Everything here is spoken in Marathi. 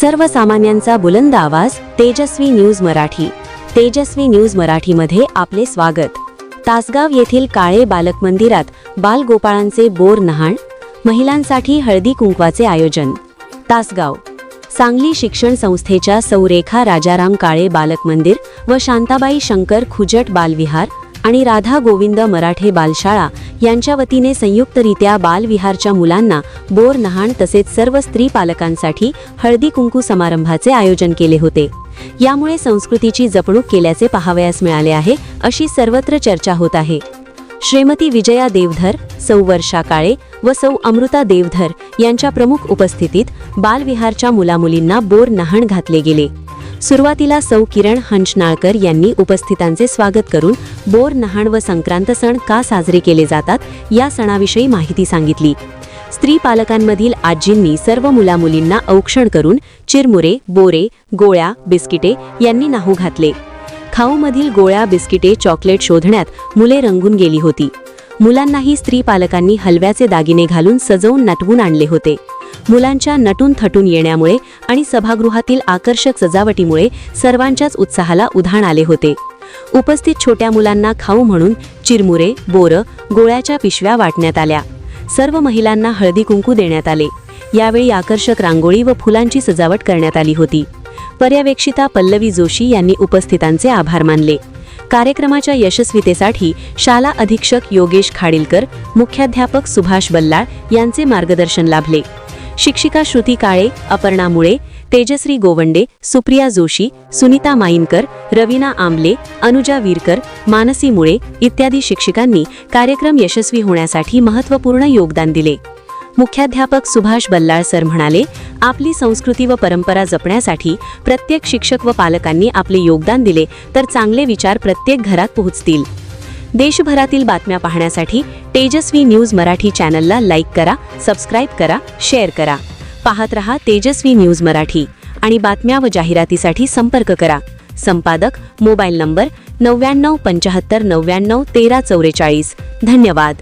सर्वसामान्यांचा बुलंद आवाज तेजस्वी न्यूज मराठी. तेजस्वी न्यूज मराठीमध्ये आपले स्वागत. तासगाव येथील काळे बालक मंदिरात बालगोपाळांचे बोर नहाण महिलांसाठी हळदी कुंकवाचे आयोजन. तासगाव. सांगली शिक्षण संस्थेच्या सौरेखा राजाराम काळे बालक मंदिर व शांताबाई शंकर खुजट बालविहार आणि राधा गोविंद मराठे बालशाळा यांच्या वतीने संयुक्तरित्या बालविहारच्या मुलांना बोर नहाण तसेच सर्व स्त्री पालकांसाठी हळदी कुंकू समारंभाचे आयोजन केले होते. यामुळे संस्कृतीची जपणूक केल्याचे पाहावयास मिळाले आहे अशी सर्वत्र चर्चा होत आहे. श्रीमती विजया देवधर सौ वर्षा काळे व सौ अमृता देवधर यांच्या प्रमुख उपस्थितीत बालविहारच्या मुलामुलींना बोर नहाण घातले गेले. सुरुवातीला सौ किरण हंचनाळकर यांनी उपस्थितांचे स्वागत करून बोर नहाण व संक्रांत सण का साजरे केले जातात या सणाविषयी माहिती सांगितली. स्त्री पालकांमधील आजींनी सर्व मुलामुलींना औक्षण करून चिरमुरे बोरे गोळ्या बिस्किटे यांनी नाहू घातले. खाऊमधील गोळ्या बिस्किटे चॉकलेट शोधण्यात मुले रंगून गेली होती. मुलांनाही स्त्री पालकांनी हलव्याचे दागिने घालून सजवून नटवून आणले होते. मुलांच्या नटून थटून येण्यामुळे आणि सभागृहातील आकर्षक सजावटीमुळे सर्वांच्याच उत्साहाला उधाण आले होते. उपस्थित छोट्या मुलांना खाऊ म्हणून चिरमुरे बोरं गोळ्याच्या पिशव्या वाटण्यात आल्या. सर्व महिलांना हळदी कुंकू देण्यात आले. यावेळी आकर्षक रांगोळी व फुलांची सजावट करण्यात आली होती. पर्यवेक्षिता पल्लवी जोशी यांनी उपस्थितांचे आभार मानले. कार्यक्रमाच्या यशस्वीतेसाठी शाला अधीक्षक योगेश खाडीलकर मुख्याध्यापक सुभाष बल्लाळ यांचे मार्गदर्शन लाभले. शिक्षिका श्रुती काळे अपर्णा मुळे तेजश्री गोवंडे सुप्रिया जोशी सुनीता माईनकर रवीना आंबले अनुजा वीरकर मानसी मुळे इत्यादी शिक्षिकांनी कार्यक्रम यशस्वी होण्यासाठी महत्त्वपूर्ण योगदान दिले. मुख्याध्यापक सुभाष बल्लाळ सर म्हणाले आपली संस्कृती व परंपरा जपण्यासाठी प्रत्येक शिक्षक व पालकांनी आपले योगदान दिले तर चांगले विचार प्रत्येक घरात पोहोचतील. देशभरातील बातम्या पाहण्यासाठी तेजस्वी न्यूज मराठी चॅनलला लाईक करा सबस्क्राईब करा शेअर करा. पाहत रहा तेजस्वी न्यूज मराठी आणि बातम्या व जाहिरातीसाठी संपर्क करा. संपादक मोबाईल नंबर नव्याण्णव पंचाहत्तर नव्याण्णव तेरा चौवेचाळीस धन्यवाद.